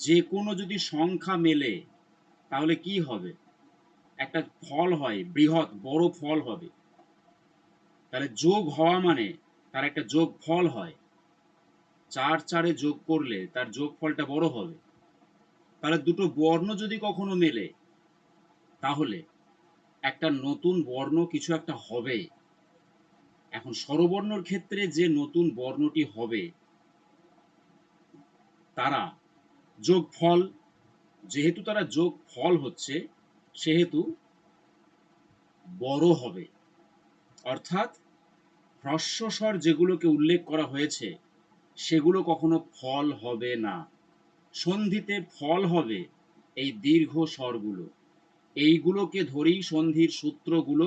যে কোনো যদি সংখ্যা মেলে, তাহলে কি হবে? একটা ফল হয়, বৃহৎ, বড় ফল হবে। তাহলে যোগ হওয়া মানে তার একটা যোগ ফল হয়। চার চারে যোগ করলে তার যোগ ফলটা বড় হবে। তাহলে দুটো বর্ণ যদি কখনো মেলে, তাহলে একটা নতুন বর্ণ কিছু একটা হবে। এখন স্বরবর্ণর ক্ষেত্রে যে নতুন বর্ণটি হবে, তারা যোগ ফল যেহেতু তারা যোগ ফল হচ্ছে, সেহেতু বড় হবে। অর্থাৎ হ্রস্বস্বর যেগুলোকে উল্লেখ করা হয়েছে, সেগুলো কখনো ফল হবে না। সন্ধিতে ফল হবে এই দীর্ঘ স্বরগুলো। এইগুলোকে ধরেই সন্ধির সূত্রগুলো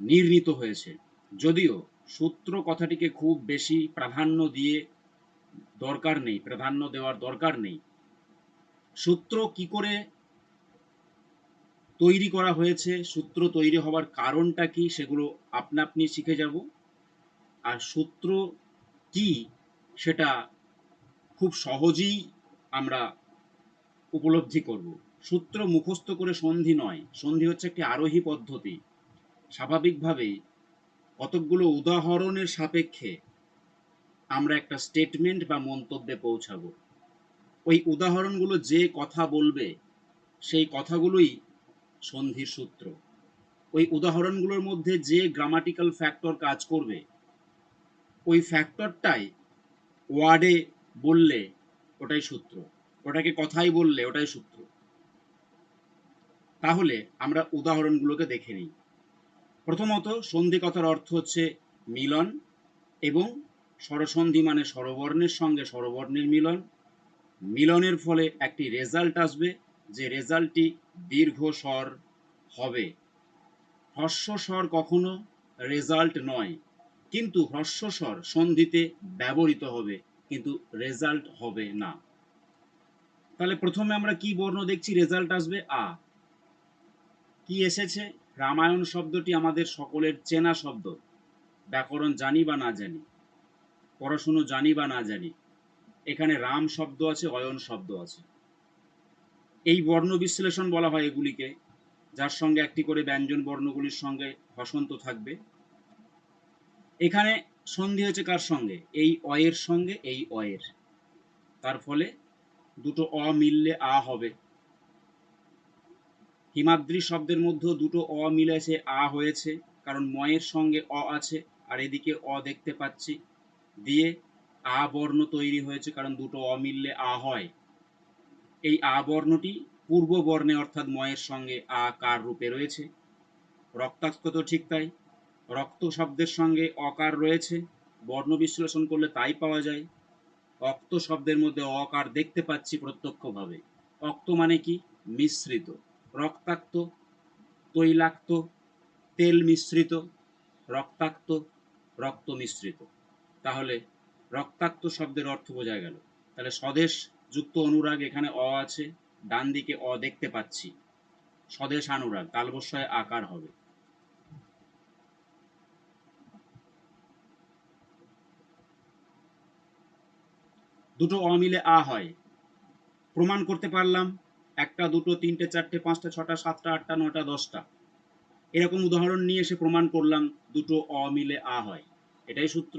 নির্ণীত হয়েছে। যদিও সূত্র কথাটিকে খুব বেশি প্রাধান্য দিয়ে দরকার নেই, প্রাধান্য দেওয়ার দরকার নেই। সূত্র কি করে তৈরি করা হয়েছে, সূত্র তৈরি হওয়ার কারণটা কি, সেগুলো আপনা আপনি শিখে যাব। আর সূত্র কি, সেটা খুব সহজেই আমরা উপলব্ধি করব। সূত্র মুখস্থ করে সন্ধি নয়, সন্ধি হচ্ছে একটি আরোহী পদ্ধতি। স্বাভাবিকভাবেই কতকগুলো উদাহরণের সাপেক্ষে আমরা একটা স্টেটমেন্ট বা মন্তব্যে পৌঁছাবো। ওই উদাহরণগুলো যে কথা বলবে, সেই কথাগুলোই সন্ধির সূত্র। ওই উদাহরণগুলোর মধ্যে যে গ্রামাটিক্যাল ফ্যাক্টর কাজ করবে, ওই ফ্যাক্টরটাই ওয়ার্ডে বললে ওটাই সূত্র। ওটাকে কথাই বললে ওটাই সূত্র। তাহলে আমরা উদাহরণগুলোকে দেখে নিই। প্রথমত সন্ধি কথার অর্থ হচ্ছে মিলন এবং স্বরসন্ধি মানে স্বরবর্ণের সঙ্গে স্বরবর্ণের মিলন। মিলনের ফলে একটি রেজাল্ট আসবে, যে রেজাল্টটি দীর্ঘ স্বর হবে। হ্রস্ব স্বর কখনো রেজাল্ট নয়, কিন্তু হ্রস্ব স্বর সন্ধিতে ব্যবহৃত হবে, কিন্তু রেজাল্ট হবে না। তাহলে প্রথমে আমরা কি বর্ণ দেখছি, রেজাল্ট আসবে? আ। কি এসেছে? রামায়ণ শব্দটি আমাদের সকলের চেনা শব্দ। ব্যাকরণ জানি বা না জানি। পড়াশুনো জানি বা না জানি, এখানে রাম শব্দ আছে, অয়ন শব্দ আছে। এই বর্ণ বিশ্লেষণ বলা হয় এগুলিকে, যার সঙ্গে একটি করে ব্যঞ্জন বর্ণগুলির সঙ্গে হসন্ত থাকবে। এখানে সন্ধি হয়েছে কার সঙ্গে? এই অয়ের সঙ্গে এই অয়ের। তার ফলে দুটো অ মিললে আ হবে। হিমাদ্রি শব্দের মধ্যেও দুটো অ মিলেছে আ হয়েছে, কারণ ময়ের সঙ্গে অ আছে, আর এদিকে অ দেখতে পাচ্ছি। দিয়ে আ বর্ণ তৈরি হয়েছে কারণ দুটো অ মিললে আ হয়। এই আ বর্ণটি পূর্ব বর্ণে অর্থাৎ ময়ের সঙ্গে আ কার রূপে রয়েছে। রক্তাক্ত তো ঠিক তাই। রক্ত শব্দের সঙ্গে অকার রয়েছে। বর্ণ বিশ্লেষণ করলে তাই পাওয়া যায়। অক্ত শব্দের মধ্যে অকার দেখতে পাচ্ছি প্রত্যক্ষভাবে। অক্ত মানে কি? মিশ্রিত। রক্তাক্ত, তৈলাক্ত, তেল মিশ্রিত। রক্তাক্ত, রক্ত মিশ্রিত। তাহলে রক্তাক্ত শব্দের অর্থ বোঝা গেল। তাহলে স্বদেশ যুক্ত অনুরাগ এখানে অ আছে ডান দিকে অ দেখতে পাচ্ছি। স্বদেশ অনুরাগ তালবস্যয় আকার হবে। দুটো অ মিলে আ হয়। প্রমাণ করতে পারলাম, একটা, দুটো, তিনটে, চারটে, পাঁচটা, ছটা, সাতটা, আটটা নটা দশটা। এরকম উদাহরণ নিয়ে এসে প্রমাণ করলাম, দুটো অ মিলে আ হয়। এটাই সূত্র।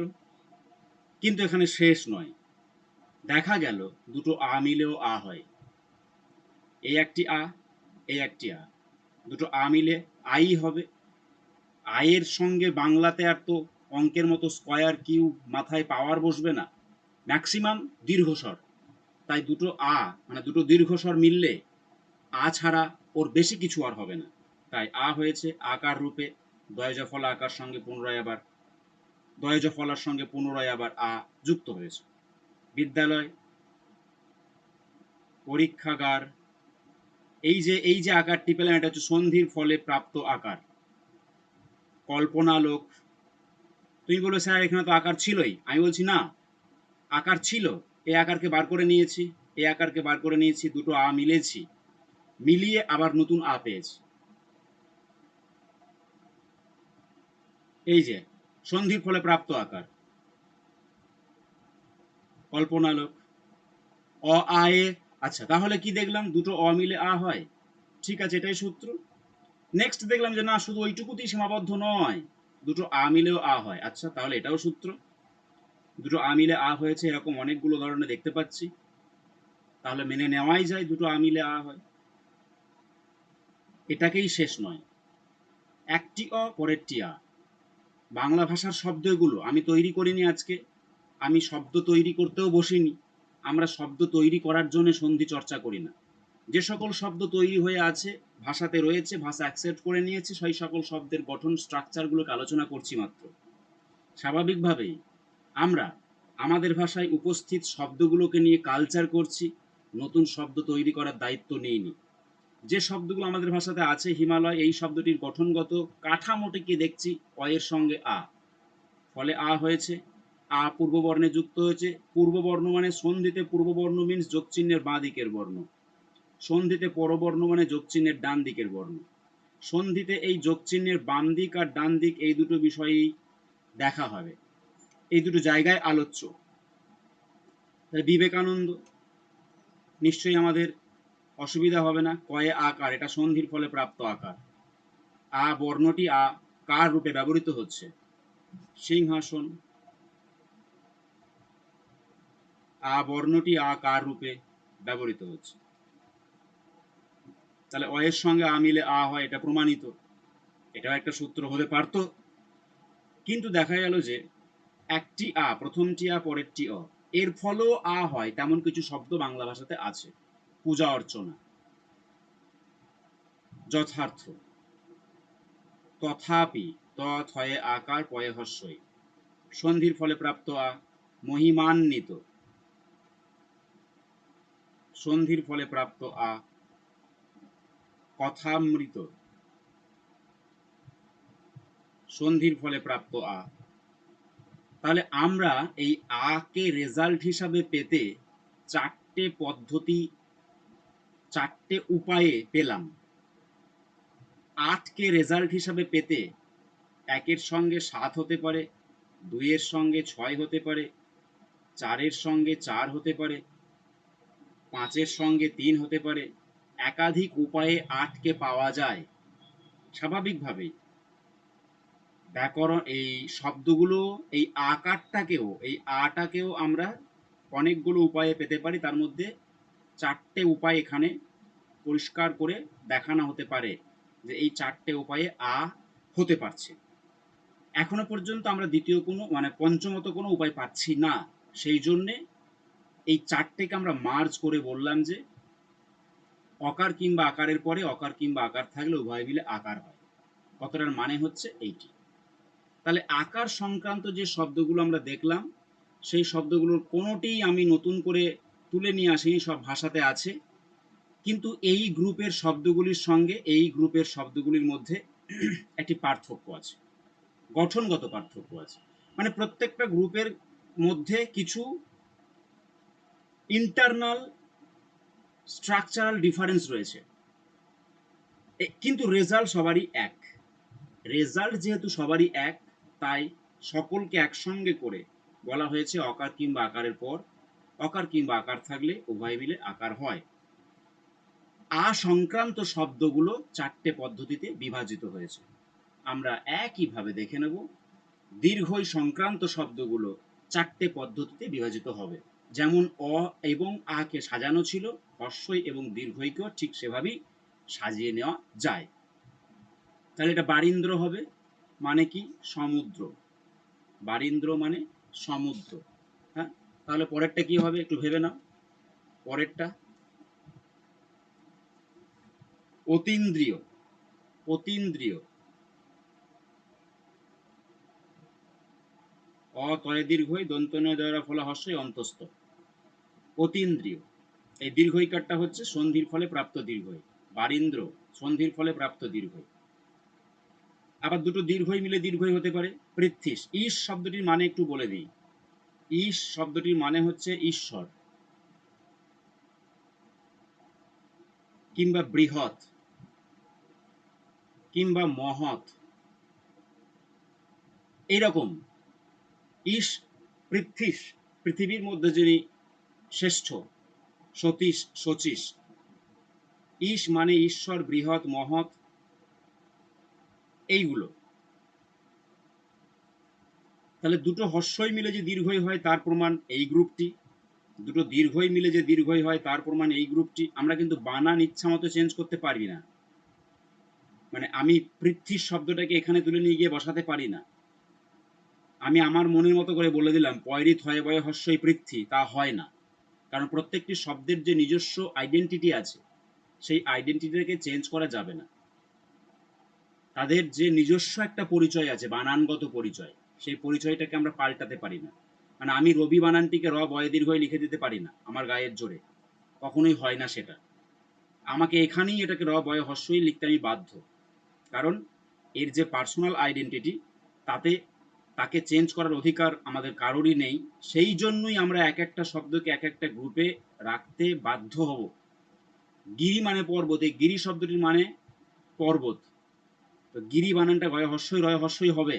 কিন্তু এখানে শেষ নয়। দেখা গেল, দুটো আ মিলেও আ হয়। এই একটি আ এই একটি আ। দুটো আ মিলে আই হবে। আয়ের সঙ্গে বাংলাতে আর তো অঙ্কের মতো স্কয়ার কিউ মাথায় পাওয়ার বসবে না। ম্যাক্সিমাম দীর্ঘস্বর। তাই দুটো আ মানে দুটো দীর্ঘস্বর মিললে আ ছাড়া ওর বেশি কিছু আর হবে না। তাই আ হয়েছে আকার রূপে দয়জ ফলা আকার সঙ্গে পুনরায় আবার দয়জ ফলার সঙ্গে পুনরায় আবার আ যুক্ত হয়েছে। বিদ্যালয় পরীক্ষাগার, এই যে এই যে আকারটি পেলাম এটা হচ্ছে সন্ধির ফলে প্রাপ্ত আকার। কল্পনালোক, তুমি বলো স্যার, এখানে তো আকার ছিলই। আমি বলছি, না, আকার ছিল। এই আকারকে বার করে নিয়েছি এই আকারকে বার করে নিয়েছি, দুটো আ মিলেছি। মিলিয়ে আবার নতুন আ পেয়েছি। এই যে সন্ধির ফলে প্রাপ্ত আকার। কল্পনালোক। অ আয়ে আচ্ছা তাহলে কি দেখলাম? দুটো অ মিলে আ হয়। ঠিক আছে, এটাই সূত্র। নেক্সট দেখলাম যে না, শুধু ওইটুকুতেই সীমাবদ্ধ নয়। দুটো আ মিলেও আ হয়। আচ্ছা তাহলে এটাও সূত্র। দুটো আ মিলে আ হয়েছে, এরকম অনেকগুলো ধরনের দেখতে পাচ্ছি। তাহলে মেনে নেওয়াই যায়, দুটো আ মিলে আ হয়। এটাকেই শেষ নয়। একটি অ, পরেরটি আ। বাংলা ভাষার শব্দগুলো আমি তৈরি করিনি আজকে। আমি শব্দ তৈরি করতেও বসিনি। আমরা শব্দ তৈরি করার জন্য সন্ধি চর্চা করি না। যে সকল শব্দ তৈরি হয়ে আছে, ভাষাতে রয়েছে, ভাষা অ্যাকসেপ্ট করে নিয়েছে, সেই সকল শব্দের গঠন স্ট্রাকচারগুলোকে আলোচনা করছি মাত্র। স্বাভাবিকভাবেই আমরা আমাদের ভাষায় উপস্থিত শব্দগুলোকে নিয়ে কালচার করছি, নতুন শব্দ তৈরি করার দায়িত্ব নেইনি। যে শব্দগুলো আমাদের ভাষাতে আছে, হিমালয়, এই শব্দটির গঠনগত কাঠামোটিকে দেখছি? অয়ের সঙ্গে আ। ফলে আ হয়েছে, আ পূর্ববর্ণে যুক্ত হয়েছে, পূর্ববর্ণ মানে সন্ধিতে পূর্ববর্ণ মিন্স যোগচিহ্নের বাঁ দিকের বর্ণ। সন্ধিতে পরবর্ণ মানে যোগচিহ্নের ডান দিকের বর্ণ। সন্ধিতে এই যোগচিহ্নের বাম দিক আর ডান দিক এই দুটো বিষয়ই দেখা হবে। এই দুটো জায়গায় আলোচ্য। বিবেকানন্দ নিশ্চয়ই আমাদের অসুবিধা হবে না, কয়ে আকার, এটা সন্ধির ফলে প্রাপ্ত আকার। আ বর্ণটি আ কার রূপে ব্যবহৃত হচ্ছে? সিংহাসন। আ বর্ণটি আ কার রূপে ব্যবহৃত হচ্ছে? তাহলে অয়ের সঙ্গে আ মিলে আ হয়, এটা প্রমাণিত। এটাও একটা সূত্র হতে পারত। কিন্তু দেখা গেল যে, একটি আ, প্রথমটি আ, পরেরটি অ, এর ফলেও আ হয়, তেমন কিছু শব্দ বাংলা ভাষাতে আছে। পূজা অর্চনা। যথার্থ। তথাপি তথয়ে আকার পয়ে হস্যই। সন্ধির ফলে প্রাপ্ত আ মহিমান্বিত। সন্ধির ফলে প্রাপ্ত আ কথামৃত। সন্ধির ফলে প্রাপ্ত আ। তাহলে আমরা এই আ কে রেজাল্ট হিসাবে পেতে চারটে পদ্ধতি চারটে উপায়ে পেলাম। আটকে রেজাল্ট হিসাবে পেতে একের সঙ্গে সাত হতে পারে, দুইয়ের সঙ্গে ছয় হতে পারে, চারের সঙ্গে চার হতে পারে, পাঁচের সঙ্গে তিন হতে পারে। একাধিক উপায়ে আটকে পাওয়া যায় স্বাভাবিকভাবেই। ব্যাকরণ এই শব্দগুলো, এই আকারটাকেও, এই আটাকেও আমরা অনেকগুলো উপায়ে পেতে পারি। তার মধ্যে চারটে উপায় এখানে পরিষ্কার করে দেখানো হতে পারে যে এই চারটে উপায়ে আ হতে পারছে। এখনও পর্যন্ত আমরা দ্বিতীয় কোনো মানে পঞ্চমত কোনো উপায় পাচ্ছি না। সেই জন্যে এই চারটেকে আমরা মার্জ করে বললাম যে অকার কিংবা আকারের পরে অকার কিংবা আকার থাকলে উভয় মিলে আকার হয়। কতটার মানে হচ্ছে এইটি। তাহলে আকার সংক্রান্ত যে শব্দগুলো আমরা দেখলাম, সেই শব্দগুলোর কোনোটিই আমি নতুন করে তুলে নিয়ে আসিনি, সব ভাষাতে আছে। কিন্তু এই গ্রুপের শব্দগুলির সঙ্গে, এই গ্রুপের শব্দগুলির মধ্যে একটি পার্থক্য আছে, গঠনগত পার্থক্য আছে। মানে প্রত্যেকটা গ্রুপের মধ্যে কিছু ইন্টারনাল স্ট্রাকচারাল ডিফারেন্স রয়েছে। কিন্তু রেজাল্ট সবারই এক। রেজাল্ট যেহেতু সবারই এক, তাই সকলকে একসঙ্গে করে বলা হয়েছে অকার কিংবা আকারের পর। অকার কিংবা আকার থাকলে উভয় মিলে আকার হয়। আ সংক্রান্ত শব্দগুলো চারটে পদ্ধতিতে বিভাজিত হয়েছে। আমরা একইভাবে দেখে নেব। দীর্ঘই সংক্রান্ত শব্দগুলো চারটে পদ্ধতিতে বিভাজিত হবে। যেমন অ এবং আ কে সাজানো ছিল, হর্ষই এবং দীর্ঘইকেও ঠিক সেভাবেই সাজিয়ে নেওয়া যায়। তাহলে এটা বারিন্দ্র হবে মানে কি? সমুদ্র। বারিন্দ্র মানে সমুদ্র। তাহলে পরেরটা কি হবে একটু ভেবে নাও। পরেরটা। অতীন্দ্রিয়। অতীন্দ্রিয়। অতয়ে দীর্ঘই দন্তনয় দয়রা ফলা হস্যই অন্তস্থ। অতীন্দ্রিয়। এই দীর্ঘইকারটা হচ্ছে সন্ধির ফলে প্রাপ্ত দীর্ঘই। বারিন্দ্র, সন্ধির ফলে প্রাপ্ত দীর্ঘই। আবার দুটো দীর্ঘই মিলে দীর্ঘই হতে পারে। পৃথ্বীস ঈশ শব্দটির মানে একটু বলে দিই। ঈশ শব্দটির মানে হচ্ছে ঈশ্বর। কিংবা বৃহৎ, কিংবা মহৎ। এইরকম ঈশ পৃথ্বীস পৃথিবীর মধ্যে যিনি শ্রেষ্ঠ, সতীশ, শচীশ ঈশ মানে ঈশ্বর, বৃহৎ, মহৎ, এইগুলো। তাহলে দুটো হর্ষই মিলে যে দীর্ঘই হয়, তার প্রমাণ এই গ্রুপটি। দুটো দীর্ঘই মিলে যে দীর্ঘই হয়, তার প্রমাণ এই গ্রুপটি। আমরা কিন্তু বানান ইচ্ছা মতো চেঞ্জ করতে পারি না। মানে আমি পৃথ্বীর শব্দটাকে এখানে তুলে নিয়ে গিয়ে বসাতে পারি না। আমি আমার মনের মতো করে বলে দিলাম, পয়রিত হয় বয় হর্ষই পৃথ্বী, তা হয় না। কারণ প্রত্যেকটি শব্দের যে নিজস্ব আইডেন্টিটি আছে, সেই আইডেন্টিটিটাকে চেঞ্জ করা যাবে না। তাদের যে নিজস্ব একটা পরিচয় আছে, বানানগত পরিচয় সেই পরিচয়টাকে আমরা পাল্টাতে পারি না। মানে আমি রবি বানানটিকে র বয় দীর্ঘই লিখে দিতে পারি না, আমার গায়ের জোরে। কখনোই হয় না সেটা। আমাকে এখানেই এটাকে র বয় হর্ষই লিখতে আমি বাধ্য। কারণ এর যে পার্সোনাল আইডেন্টিটি, তাতে তাকে চেঞ্জ করার অধিকার আমাদের কারোরই নেই। সেই জন্যই আমরা এক একটা শব্দকে এক একটা গ্রুপে রাখতে বাধ্য হব। গিরি মানে পর্বত, এই গিরি শব্দটির মানে পর্বত। তো গিরি বানানটা গয় হর্ষই, রয় হর্ষই হবে।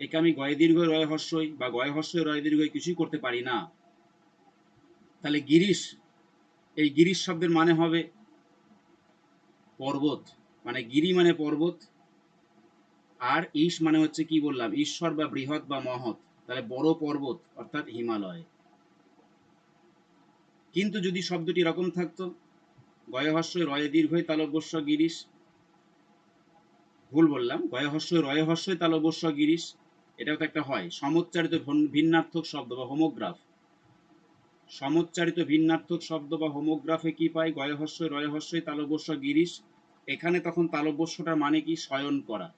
একে আমি গয় দীর্ঘ রয় হর্ষই বা গয় হর্ষই রয় দীর্ঘ কিছুই করতে পারি না। তাহলে গিরিশ, এই গিরিশ শব্দের মানে হবে পর্বত মানে গিরি মানে পর্বত, আর ঈশ মানে হচ্ছে কি বললাম, ঈশ্বর বা বৃহৎ বা মহৎ, তাহলে বড় পর্বত, অর্থাৎ হিমালয়। কিন্তু যদি শব্দটি এরকম থাকতো গয়হস্যই রয়ে দীর্ঘই তালব্যস্য গিরিশ, ভুল বললাম গয়হস্যই রয়ে হস্যই তালব্যস্য গিরিশ এটাও তো একটা হয়। সমোচ্চারিত ভিন্নার্থক শব্দ বা হোমোগ্রাফ। সমোচ্চারিত ভিন্নার্থক শব্দ বা হোমোগ্রাফে কি পাই? গয়হস্যই রয়ে হস্যই তালব্যস্য, গিরিশ। এখানে তখন তালব্যস্যটার মানে কি? শয়ন করা।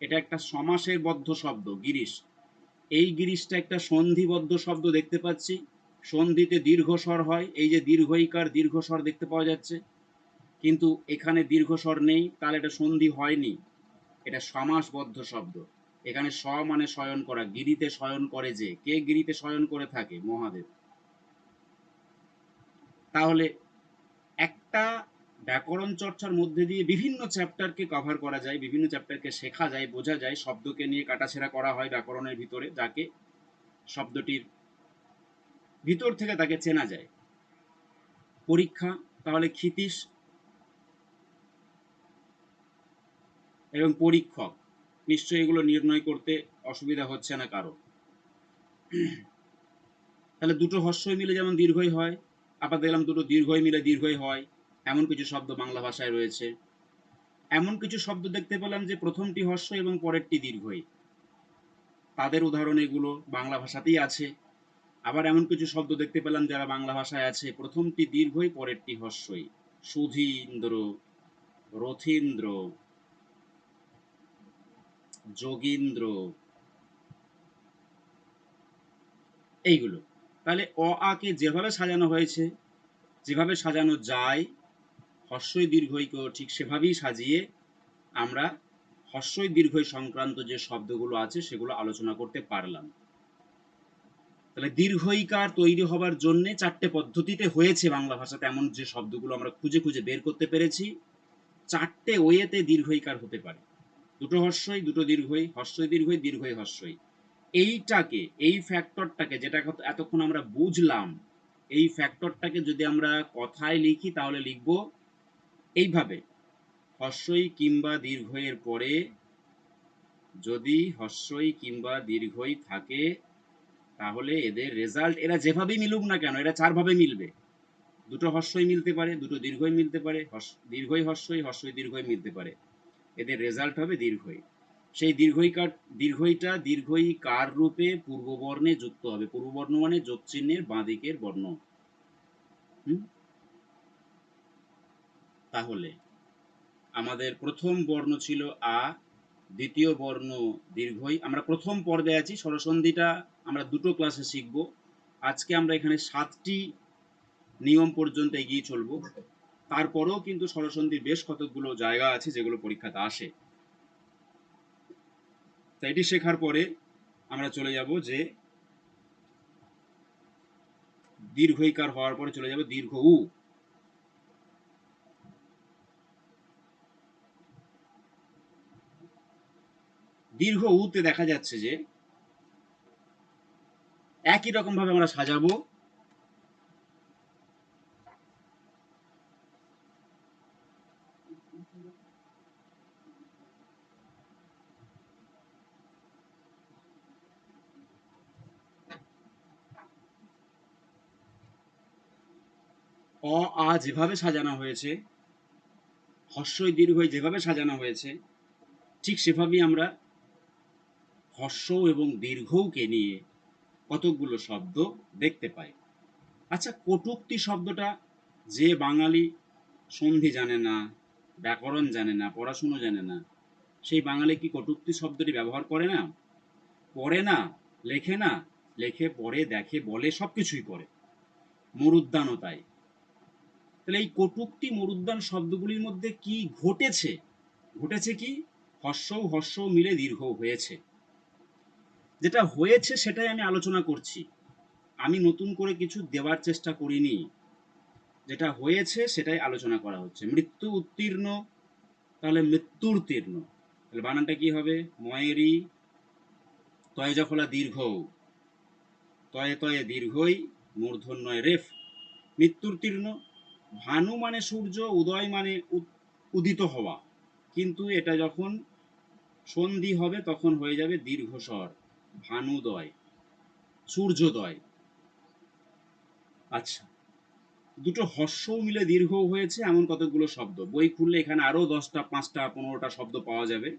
এটা একটা সমাসের বদ্ধ শব্দ, গিরিশ। এই গিরিশটা একটা সন্ধিবদ্ধ শব্দ দেখতে পাচ্ছি। সন্ধিতে দীর্ঘস্বর হয়। এই যে দীর্ঘইকার দীর্ঘস্বর দেখতে পাওয়া যাচ্ছে। কিন্তু এখানে দীর্ঘস্বর নেই, তাহলে এটা সন্ধি হয়নি। এটা সমাসবদ্ধ শব্দ। এখানে স মানে শয়ন করা, গিরিতে শয়ন করে যে। কে গিরিতে শয়ন করে থাকে? মহাদেব। তাহলে একটা ব্যাকরণ চর্চার মধ্যে দিয়ে বিভিন্ন চ্যাপ্টারকে কভার করা যায়, বিভিন্ন চ্যাপ্টারকে শেখা যায়, বোঝা যায়, শব্দকে নিয়ে কাটাছেড়া করা হয় ব্যাকরণের ভিতরে, যাকে শব্দটির ভিতর থেকে তাকে চেনা যায়। পরীক্ষা, তাহলে ক্ষিতীশ এবং পরীক্ষক। নিশ্চয়ই এগুলো নির্ণয় করতে অসুবিধা হচ্ছে না কারও। তাহলে দুটো হর্ষই মিলে যেমন দীর্ঘই হয়, আবার দেখলাম দুটো দীর্ঘই মিলে দীর্ঘই হয়, এমন কিছু শব্দ বাংলা ভাষায় রয়েছে। এমন কিছু শব্দ দেখতে পেলাম যে প্রথমটি হর্ষ এবং পরেরটি দীর্ঘই। তাদের উদাহরণ এগুলো, বাংলা ভাষাতেই আছে। আবার এমন কিছু শব্দ দেখতে পেলাম যারা বাংলা ভাষায় আছে, প্রথমটি দীর্ঘই, পরেরটি হর্ষই সুধীন্দ্র, রথীন্দ্র। যোগীন্দ্র। এইগুলো। তাহলে অ আকে যেভাবে সাজানো হয়েছে, যেভাবে সাজানো যায়, হর্ষই দীর্ঘইকেও ঠিক সেভাবেই সাজিয়ে আমরা হর্ষই দীর্ঘই সংক্রান্ত যে শব্দগুলো আছে, সেগুলো আলোচনা করতে পারলাম। তাহলে দীর্ঘইকার তৈরি হবার জন্য চারটে পদ্ধতিতে হয়েছে বাংলা ভাষাতে এমন যে শব্দগুলো আমরা খুঁজে খুঁজে বের করতে পেরেছি। চারটে ওয়েতে দীর্ঘইকার হতে পারে। দুটো হর্ষই, দুটো দীর্ঘই, হর্ষই দীর্ঘই দীর্ঘই হর্ষই। এইটাকে, এই ফ্যাক্টরটাকে যেটা এতক্ষণ আমরা বুঝলাম, এই ফ্যাক্টরটাকে যদি আমরা কথায় লিখি তাহলে লিখব এইভাবে। হর্ষই কিংবা দীর্ঘইয়ের পরে যদি হর্ষই কিংবা দীর্ঘই থাকে, তাহলে এদের রেজাল্ট এরা যেভাবেই মিলুক না কেন, এরা চারভাবে মিলবে। দুটো হর্ষই মিলতে পারে, দুটো দীর্ঘই মিলতে পারে দীর্ঘই হর্ষই হর্ষই দীর্ঘই মিলতে পারে। এদের রেজাল্ট হবে দীর্ঘই। সেই দীর্ঘইকার দীর্ঘইটা দীর্ঘই কার রূপে পূর্ববর্ণে যুক্ত হবে? পূর্ববর্ণ মানে যোগ চিহ্নের বাঁ দিকের বর্ণ তাহলে আমাদের প্রথম বর্ণ ছিল আ, দ্বিতীয় বর্ণ দীর্ঘই। আমরা প্রথম পর্বে আছি, স্বরসন্ধিটা আমরা দুটো ক্লাসে শিখব। আজকে আমরা এখানে সাতটি নিয়ম পর্যন্ত এগিয়ে চলবো। তারপরেও কিন্তু স্বরসন্ধির বেশ কতগুলো জায়গা আছে যেগুলো পরীক্ষাতে আসে। তাই এটি শেখার পরে আমরা চলে যাব যে দীর্ঘইকার হওয়ার পরে চলে যাব দীর্ঘ উ। দীর্ঘ উতে দেখা যাচ্ছে যে একই রকম ভাবে আমরা সাজাবো। অ আ যেভাবে সাজানো হয়েছে, হর্ষই দীর্ঘই যেভাবে সাজানো হয়েছে, ঠিক সেভাবেই আমরা হর্ষ এবং দীর্ঘকে নিয়ে কতকগুলো শব্দ দেখতে পাই। আচ্ছা কটুক্তি শব্দটা যে বাঙালি সন্ধি জানে না, ব্যাকরণ জানে না, পড়াশুনো জানে না, সেই বাঙালি কি কটুক্তি শব্দটি ব্যবহার করে না? পড়ে না, লেখে না, লেখে, পড়ে, দেখে, বলে সব কিছুই করে মরুদ্যানও তাই। তাহলে এই কটুক্তি মরুদ্যান শব্দগুলির মধ্যে কি ঘটেছে? ঘটেছে কি? হর্ষ হর্ষ মিলে দীর্ঘ হয়েছে। যেটা হয়েছে সেটাই আমি আলোচনা করছি। আমি নতুন করে কিছু দেওয়ার চেষ্টা করিনি। যেটা হয়েছে সেটাই আলোচনা করা হচ্ছে। মৃত্যু উত্তীর্ণ, তাহলে মৃত্যুর্তীর্ণ তাহলে বানানটা কি হবে? ময়েরি, তয় জফলা দীর্ঘ। তয়ে তয়ে দীর্ঘই মূর্ধন্য রেফ। মৃত্যুর্তীর্ণ ভানু মানে সূর্য, উদয় মানে উদ- উদিত হওয়া। কিন্তু এটা যখন সন্ধি হবে, তখন হয়ে যাবে দীর্ঘস্বর, ভানুদয়, সূর্যোদয়। আচ্ছা দুটো হর্ষও মিলে দীর্ঘ হয়েছে, এমন কতগুলো শব্দ। বই খুললে এখানে আরও দশটা, পাঁচটা, পনেরোটা শব্দ পাওয়া যাবে।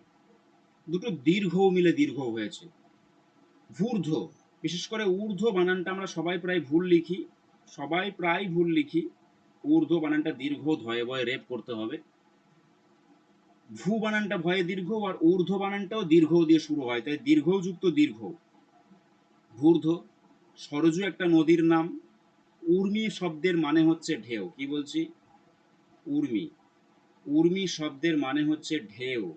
দুটো দীর্ঘ মিলে দীর্ঘ হয়েছে। ভূর্ধ বিশেষ করে ঊর্ধ্ব বানানটা আমরা সবাই প্রায় ভুল লিখি। সবাই প্রায় ভুল লিখি। ঊর্ধ্ব বানানটা দীর্ঘ ধয়ে ভয়ে রেপ করতে হবে। ভূ বানানটা ভয়ে দীর্ঘ আর ঊর্ধ্ব বানানটাও দীর্ঘ দিয়ে শুরু হয়। তাই দীর্ঘযুক্ত দীর্ঘ। ভূর্ধ সরজু একটা নদীর নাম। উর্মি শব্দের মানে হচ্ছে ঢেউ। কি বলছি? উর্মি। উর্মি শব্দের মানে হচ্ছে ঢেউ।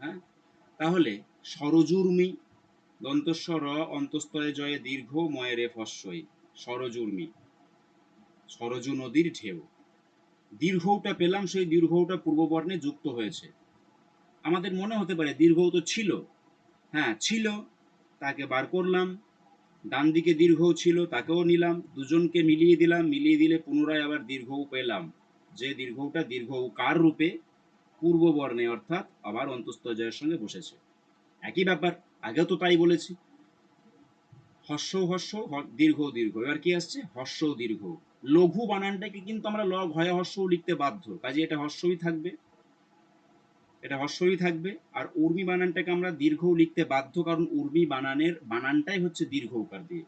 হ্যাঁ? তাহলে সরজুর্মি, দন্তস্ব র অন্তস্তয়ে জয়ে দীর্ঘ ময়ের ফস্যই। সরজুর্মি। সরজু নদীর ঢেউ। দীর্ঘটা পেলাম সেই দীর্ঘটা পূর্ববর্ণে যুক্ত হয়েছে। আমাদের মনে হতে পারে দীর্ঘ তো ছিল। হ্যাঁ ছিল, তাকে বার করলাম। ডান দিকে দীর্ঘ ছিল, তাকেও নিলাম। দুজনকে মিলিয়ে দিলাম, মিলিয়ে দিলে পুনরায় আবার দীর্ঘ পেলাম। যে দীর্ঘটা দীর্ঘ কার রূপে পূর্ব বর্ণে অর্থাৎ আবার অন্তস্তজয়ের সঙ্গে বসেছে। একই ব্যাপার, আগে তো তাই বলেছি। হর্ষ হর্ষ দীর্ঘ দীর্ঘ। এবার কি আসছে? হর্ষ দীর্ঘ। লঘু বানানটাকে কিন্তু আমরা ল ভয় হর্ষও লিখতে বাধ্য। কাজে এটা হর্ষই থাকবে। এটা হর্ষই থাকবে। আর উর্মি বানানটাকে আমরা দীর্ঘও লিখতে বাধ্য, কারণ উর্মি বানানের, বানানটাই হচ্ছে দীর্ঘ উকার দিয়ে।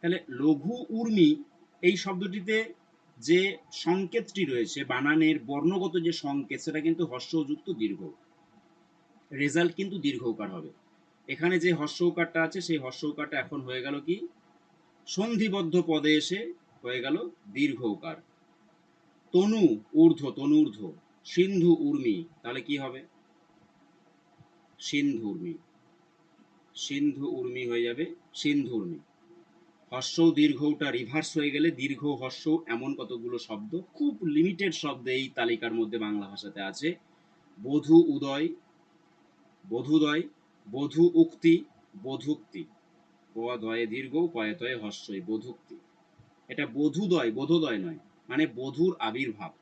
তাহলে লঘু উর্মি এই শব্দটিতে যে সংকেতটি রয়েছে, বানানের বর্ণগত যে সংকেত, সেটা কিন্তু হর্ষযুক্ত দীর্ঘ। রেজাল্ট কিন্তু দীর্ঘ উকার হবে। এখানে যে হর্ষ উকারটা আছে, সেই হর্ষ উকারটা এখন হয়ে গেল কি? সন্ধিবদ্ধ পদে এসে হয়ে গেল দীর্ঘ উকার। তনু ঊর্ধ্ব তনুর্ধ্ব সিন্ধু উর্মি, তাহলে কি হবে? সিন্ধু উর্মি। সিন্ধু উর্মি হয়ে যাবে সিন্ধু উর্মি। হর্ষ দীর্ঘটা রিভার্স হয়ে গেলে দীর্ঘ হর্ষ এমন কতগুলো শব্দ? খুব লিমিটেড শব্দ এই তালিকার মধ্যে বাংলা ভাষাতে আছে। বধূ উদয়, বধুদয়, বধূ উক্তি, বধুক্তি। দীর্ঘ পয়ে তয়ে বধুক্তি। এটা বধুদয়, বোধোদয় নয় মানে বধুর আবির্ভাব।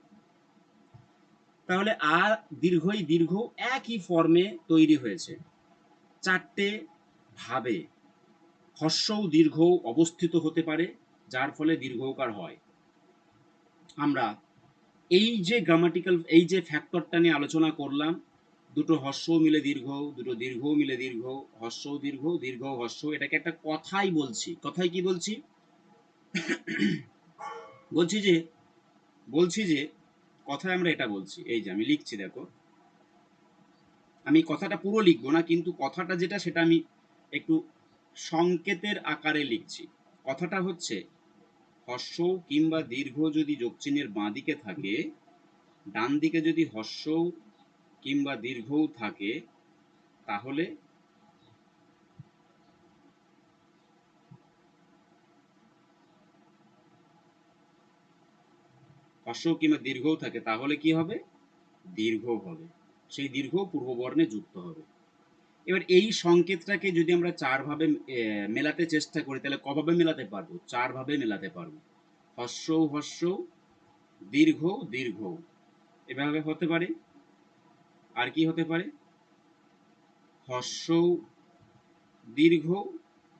তাহলে আ দীর্ঘই দীর্ঘ একই ফর্মে তৈরি হয়েছে। চারটে ভাবে। হর্ষও দীর্ঘ অবস্থিত হতে পারে, যার ফলে দীর্ঘকার হয়। আমরা এই যে গ্রামাটিক্যাল এই যে ফ্যাক্টরটা নিয়ে আলোচনা করলাম, দুটো হর্ষ মিলে দীর্ঘ, দুটো দীর্ঘ মিলে দীর্ঘ হর্ষ দীর্ঘ দীর্ঘ হর্ষ, এটাকে একটা কথাই বলছি। কথাই কি বলছি? বলছি যে বলছি যে, কথায় আমরা এটা বলছি। এই যে আমি লিখছি, দেখো। আমি কথাটা পুরো লিখব না, কিন্তু কথাটা যেটা, সেটা আমি একটু সংকেতের আকারে লিখছি। কথাটা হচ্ছে, হর্ষ কিংবা দীর্ঘ যদি যোগচিহ্নের বাঁ দিকে থাকে, ডান দিকে যদি হর্ষ কিংবা দীর্ঘও থাকে, তাহলে হর্ষ কিংবা দীর্ঘও থাকে, তাহলে কি হবে? দীর্ঘ হবে। সেই দীর্ঘ পূর্ববর্ণে যুক্ত হবে। এবার এই সংকেতটাকে যদি আমরা চার ভাবে মেলাতে চেষ্টা করি, তাহলে কভাবে মেলাতে পারব? চার ভাবে মেলাতে পারব। হর্ষ হর্ষ দীর্ঘ দীর্ঘ এভাবে হতে পারে। আর কি হতে পারে? হর্ষ দীর্ঘ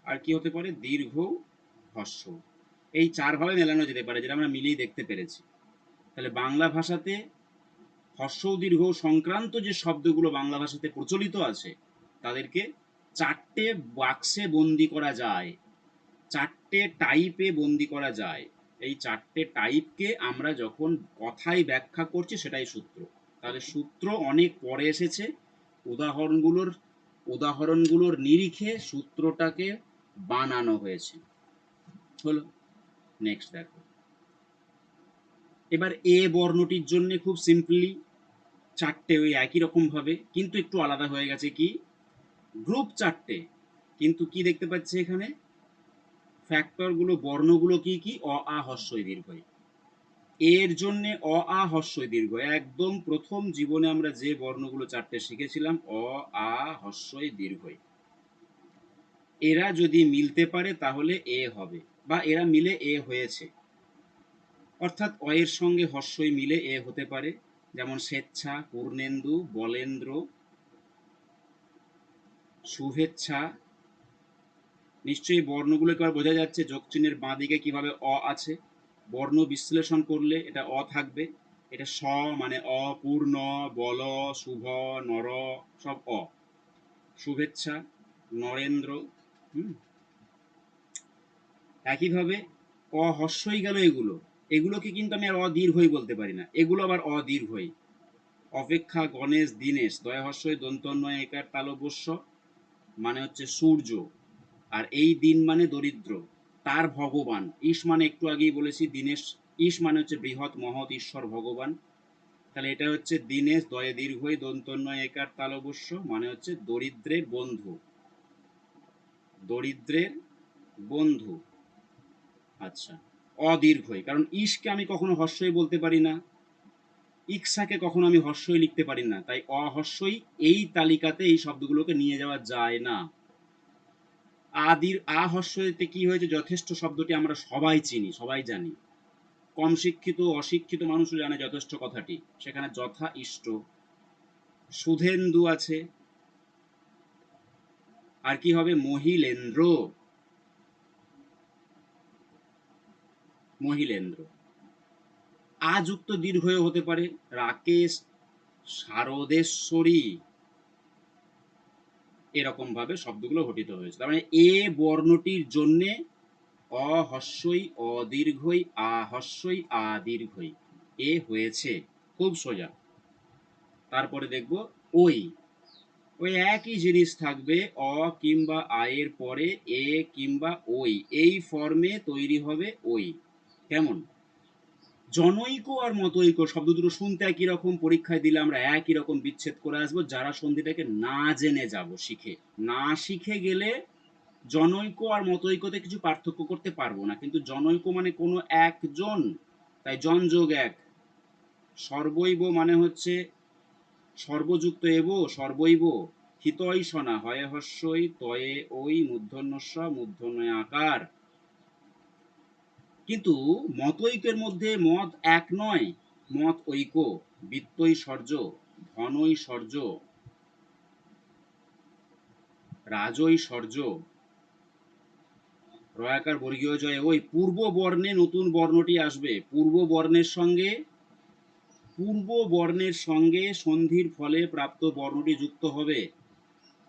আর কি হতে পারে? দীর্ঘ হর্ষ এই চারভাবে মেলানো যেতে পারে, যেটা আমরা মিলিয়ে দেখতে পেরেছি। তাহলে বাংলা ভাষাতে হর্ষ দীর্ঘ সংক্রান্ত যে শব্দগুলো বাংলা ভাষাতে প্রচলিত আছে, তাদেরকে চারটে বাক্সে বন্দি করা যায়। চারটে টাইপে বন্দি করা যায়। এই চারটে টাইপকে আমরা যখন কথায় ব্যাখ্যা করছি, সেটাই সূত্র। তাহলে সূত্র অনেক পরে এসেছে। উদাহরণগুলোর উদাহরণগুলোর নিরিখে সূত্রটাকে বানানো হয়েছে। হলো নেক্সট দেখো। এবার এ বর্ণটির জন্য খুব সিম্পলি চারটে ওই একই রকম ভাবে কিন্তু একটু আলাদা হয়ে গেছে কি? গ্রুপ চারটে। কিন্তু কি দেখতে পাচ্ছি এখানে? ফ্যাক্টরগুলো বর্ণগুলো কি কি? অ, আ হস্যই দীর্ঘই এর জন্য অ, আ হস্যই দীর্ঘ একদম প্রথম জীবনে আমরা যে বর্ণগুলো চারটে শিখেছিলাম, অ, আ হস্যই দীর্ঘই এরা যদি মিলতে পারে তাহলে এ হবে, বা এরা মিলে এ হয়েছে। অর্থাৎ অ এর সঙ্গে হর্ষই মিলে এ হতে পারে, যেমন স্বেচ্ছা, পূর্ণেন্দু, বলেন্দ্র, শুভেচ্ছা। নিশ্চয়ই বর্ণগুলো এবার বোঝা যাচ্ছে যোগ চিহ্নের বাঁ দিকে কীভাবে অ আছে। বর্ণ বিশ্লেষণ করলে এটা অ থাকবে। এটা স মানে অপূর্ণ, বল, শুভ, নর, সব অ। শুভেচ্ছা, নরেন্দ্র, হুম। একইভাবে অহস্যই গেল এগুলো। এগুলোকে কিন্তু আমি আর অদীর্ঘই বলতে পারি না। এগুলো আবার অদীর্ঘই। অপেক্ষা গণেশ দীনেশ দয়াহস্যই দন্তন্বয়, একার তালবস্য মানে হচ্ছে সূর্য। আর এই দিন মানে দরিদ্র, তার ভগবান। ঈশ মানে একটু আগেই বলেছি, দীনেশ ঈশ মানে হচ্ছে বৃহৎ, মহৎ, ঈশ্বর, ভগবান। তাহলে এটা হচ্ছে দীনেশ, দয়ে দীর্ঘই, দন্তন্বয়, একার তালবস্য মানে হচ্ছে দরিদ্রের বন্ধু। দরিদ্রের বন্ধু। আচ্ছা। অদীর্ঘই। কারণ ঈশকে আমি কখনো হর্ষই বলতে পারি না, ইকসাকে কখনো আমি হর্ষই লিখতে পারি না। তাই অহর্ষই এই তালিকাতে এই শব্দগুলোকে নিয়ে যাওয়া যায় না। আদির আহর্ষতে কি হয়েছে যথেষ্ট শব্দটি আমরা সবাই চিনি, সবাই জানি। কম শিক্ষিত অশিক্ষিত মানুষও জানে যথেষ্ট কথাটি। সেখানে যথা ইষ্ট। সুধেন্দু আছে। আর কি হবে? মহিলেন্দ্র। মহিলেন্দ্র। আযুক্ত দীর্ঘ হতে পারে রাকেশ শারদেশ্বরী এরকম ভাবে শব্দগুলো ঘটিত হয়েছে। তার মানে এ বর্ণটির জন্যে অহস্যই অদীর্ঘই আহস্যই আদীর্ঘই এ হয়েছে, খুব সোজা। তারপরে দেখব ওই ওই একই জিনিস থাকবে, অ কিংবা আয়ের পরে, এ কিংবা ওই এই ফর্মে তৈরি হবে ওই কেমন? জনৈক আর মতৈক শব্দ দুটো শুনতে একই রকম, পরীক্ষায় দিলে আমরা একই রকম বিচ্ছেদ করে আসব। যারা সন্ধিটাকে না জেনে যাব, শিখে। না শিখে গেলে জনৈক আর মতৈকতে কিছু পার্থক্য করতে পারব না। কিন্তু জনৈক মানে কোনো একজন, তাই জনযোগ এক। সর্বৈব মানে হচ্ছে সর্বযুক্ত এব, সর্বৈব। হিতই সনা হয় হস্যই তয়ে ওই মূর্ধন্যস্ব মূর্ধন্যয় আকার। কিন্তু মতৈক্যের মধ্যে মত এক নয়, মত ঐক্য সর্য রাজই সর্য রয়াকার বর্গীয় জয়ে, ওই পূর্ব বর্ণে নতুন বর্ণটি আসবে। পূর্ব বর্ণের সঙ্গে, পূর্ব বর্ণের সঙ্গে সন্ধির ফলে প্রাপ্ত বর্ণটি যুক্ত হবে।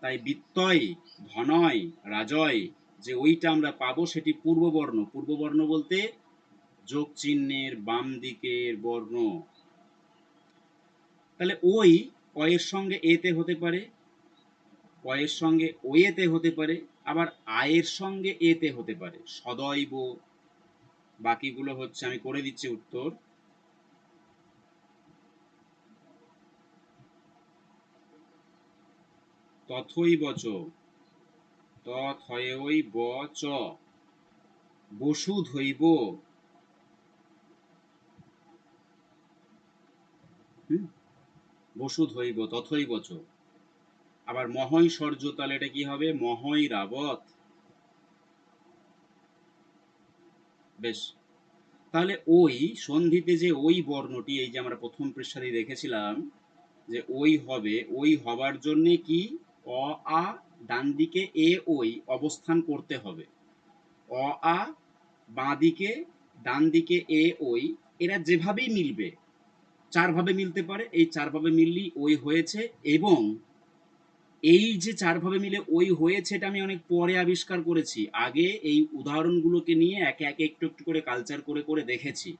তাই বিত্তয় ধনয় রাজয় যে ওইটা আমরা পাবো সেটি পূর্ববর্ণ। পূর্ববর্ণ বলতে যোগ চিহ্নের বাম দিকের বর্ণ। তাহলে ওই অয়ের সঙ্গে এতে হতে পারে অয়ের সঙ্গে ওয়েতে হতে পারে, আবার আয়ের সঙ্গে এতে হতে পারে। সদৈব বাকিগুলো হচ্ছে, আমি করে দিচ্ছি উত্তর। তথৈবচ তথয়ৈ ব, চ। বসুধৈব তথৈব চ। আবার মহৈ সর্য তাহলে এটা কি হবে? মহৈ রাবত বেশ। তাহলে ওই সন্ধিতে যে ওই বর্ণটি, এই যে আমরা প্রথম পৃষ্ঠাতে দেখেছিলাম, যে ওই হবে, ওই হবার জন্যে কি? অ, আ ডান দিকে এ ওই অবস্থান করতে হবে। অ, আ বাঁ দিকে ডান দিকে এ ওই, এরা যেভাবেই মিলবে, চারভাবে মিলতে পারে, এই চারভাবে মিললেই ওই হয়েছে এবং এই যে চারভাবে মিলে ওই হয়েছে এটা আমি অনেক পরে আবিষ্কার করেছি। আগে এই উদাহরণগুলোকে নিয়ে একে একে একটু একটু করে কালচার করে করে দেখেছি।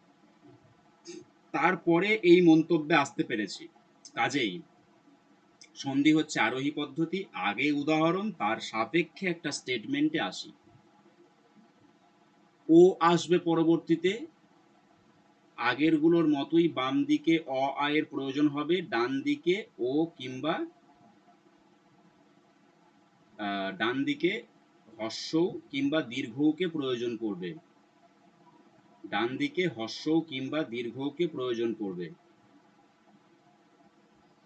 তারপরে এই মন্তব্যে আসতে পেরেছি। কাজেই সন্ধি হচ্ছে আরোহী পদ্ধতি, আগে উদাহরণ, তার সাপেক্ষে একটা স্টেটমেন্টে আসি। ও আসবে পরবর্তীতে, আগেরগুলোর মতোই বাম দিকে অ আয়ের প্রয়োজন হবে, ডান দিকে ও কিংবা ডান দিকে হর্ষ কিংবা দীর্ঘকে প্রয়োজন পড়বে। ডান দিকে হর্ষ কিংবা দীর্ঘকে প্রয়োজন পড়বে।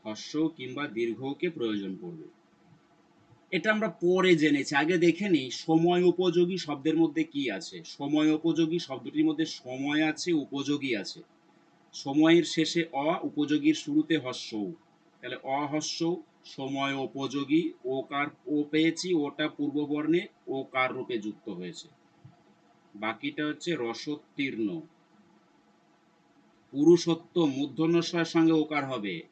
হর্ষ কিংবা দীর্ঘকে প্রয়োজন পড়বে। এটা আমরা পরে জেনেছি। আগে দেখে নিই, সময় উপযোগী শব্দের মধ্যে কি আছে? সময় উপযোগী শব্দটির মধ্যে সময় আছে, উপযোগী আছে। সময়ের শেষে অ, উপযোগীর শুরুতে হর্ষ তাহলে অহস্য সময় উপযোগী, ও কার, ও পেয়েছি, ওটা পূর্ববর্ণে, ও কার রূপে যুক্ত হয়েছে। বাকিটা হচ্ছে রসোত্তীর্ণ। পুরুষত্ব মূর্ধন্যস্বয়ের সঙ্গে ওকার হবে।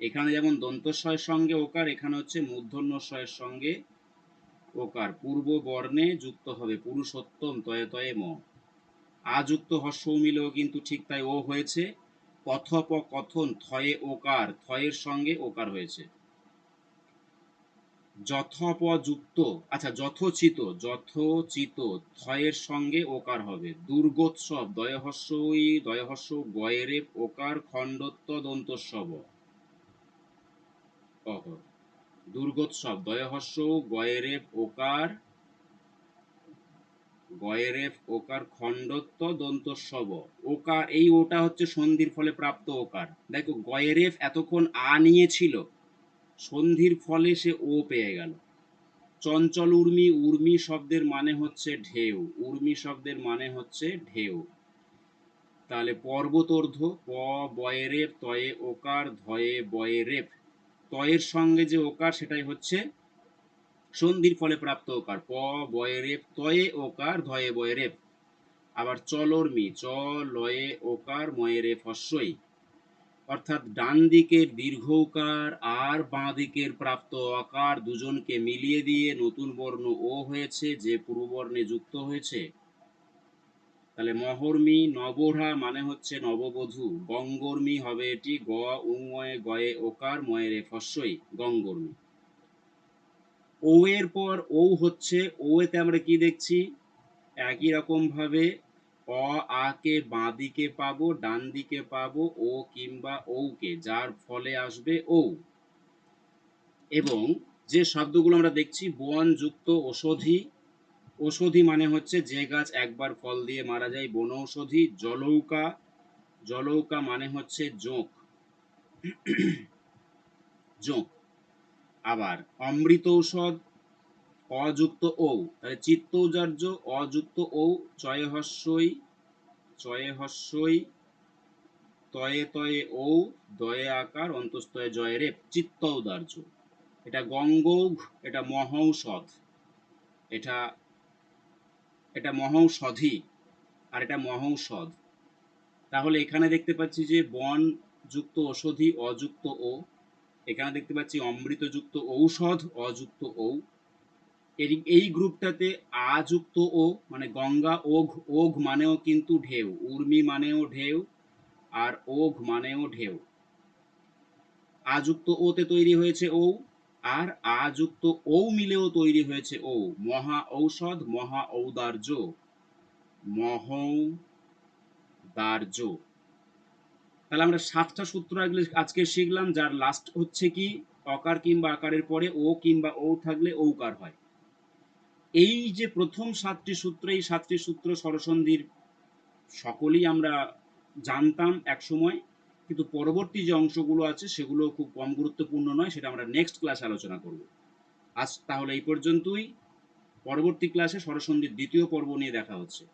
এখানে যেমন দন্তস্বয়ের সঙ্গে ওকার, এখানে হচ্ছে মূর্ধন্যস্বয়ের সঙ্গে ওকার। পূর্ব বর্ণে যুক্ত হবে, পুরুষোত্তম তয়ে তয়ে ম। আযুক্ত হর্ষ মিলেও কিন্তু ঠিক তাই ও হয়েছে। কথোপকথন, থয়ে ওকার, থয়ের সঙ্গে ওকার হয়েছে। যথোপযুক্ত আচ্ছা যথোচিত যথোচিত, থয়ের সঙ্গে ওকার হবে। দুর্গোৎসব দয়হস্যই দয়হস্য গয়েরে ওকার খণ্ডত্ব দন্তস্বব অহ দুর্গোৎসব দয়হস্য গয়েরেপ ওকার গয়েরেফ ওকার খণ্ডত্ব দন্তস্বব ওকার এই ওটা হচ্ছে সন্ধির ফলে প্রাপ্ত ওকার। দেখো গয়েরেফ এতক্ষণ আ নিয়েছিল সন্ধির ফলে সে ও পেয়ে গেল। চঞ্চল উর্মি উর্মি শব্দের মানে হচ্ছে ঢেউ, উর্মি শব্দের মানে হচ্ছে ঢেউ। তাহলে পর্বতর্ধ, প বয়েরেপ তয়ে ওকার, ধয়ে বয়েরেপ তয়ের সঙ্গে যে ওকার, সেটাই হচ্ছে সন্ধির ফলে প্রাপ্ত ওকার। প বয়েরেপ তয়ে ওকার, ধয়ে বয়েরেপ আবার চলর্মি চ, লয়ে ওকার, ময়ে ময়েরে ফস্যই অর্থাৎ ডান দিকের দীর্ঘকার আর বাঁ দিকের প্রাপ্ত আকার দুজনকে মিলিয়ে দিয়ে নতুন বর্ণ ও হয়েছে, যে পূর্ববর্ণে যুক্ত হয়েছে। তাহলে মহর্মি নবরা মানে হচ্ছে নববধূ। গঙ্গর্মি হবে এটি, গ উময়ে গয়ে, ওকার, ময়েরে ফস্যই, গঙ্গর্মি। ও এর পর ও হচ্ছে, ও এতে আমরা কি দেখছি? একই রকম ভাবে অ, আ, কে, বাঁ দিকে পাবো, ডান দিকে পাবো, ও কিংবা ঔকে, যার ফলে আসবে ও এবং যে শব্দগুলো আমরা দেখছি বন যুক্ত ওষধি ওষধি মানে হচ্ছে যে গাছ একবার ফল দিয়ে মারা যায় বনৌষধি জলৌকা জলৌকা মানে হচ্ছে জোঁক। জোঁক। আবার অমৃত ঔষধ, অযুক্ত ঔ, তাহলে চিত্তৌজার্য অযুক্ত ঔ চয়ে হস্যই চয়ে হস্যই তয়ে তয়ে ঔ, দয়ে আকার, অন্তস্তয়ে জয়ে রেপ, চিত্ত ঔদার্য এটা গঙ্গৌঘ, এটা মহৌষধ। এটা এটা মহৌষধি আর এটা মহৌষধ। তাহলে এখানে দেখতে পাচ্ছি যে বন যুক্ত ওষধি অযুক্ত ও এখানে দেখতে পাচ্ছি অমৃতযুক্ত ঔষধ, অযুক্ত ঔ। এই এই গ্রুপটাতে আযুক্ত ও মানে গঙ্গা, ওঘ ওঘ মানেও কিন্তু ঢেউ, উর্মি মানেও ঢেউ আর ওঘ মানেও ঢেউ। আযুক্ত ওতে তৈরি হয়েছে ঔ। আর আযুক্ত ঔ মিলেও তৈরি হয়েছে ও মহা ঔষধ, মহা ঔদার্য। মহৌদার্য তাহলে আমরা সাতটা সূত্র আজকে শিখলাম, যার লাস্ট হচ্ছে কি? অকার কিংবা আকারের পরে ও কিংবা ও থাকলে ঔকার হয়। এই যে প্রথম সাতটি সূত্র, এই সাতটি সূত্র স্বরসন্ধির সকলেই আমরা জানতাম এক সময় কিন্তু পরবর্তী যে অংশগুলো আছে সেগুলো খুব কম গুরুত্বপূর্ণ নয়, সেটা আমরা নেক্সট ক্লাসে আলোচনা করব। আজ তাহলে এই পর্যন্তই। পরবর্তী ক্লাসে সরসন্ধির দ্বিতীয় পর্ব নিয়ে দেখা হচ্ছে।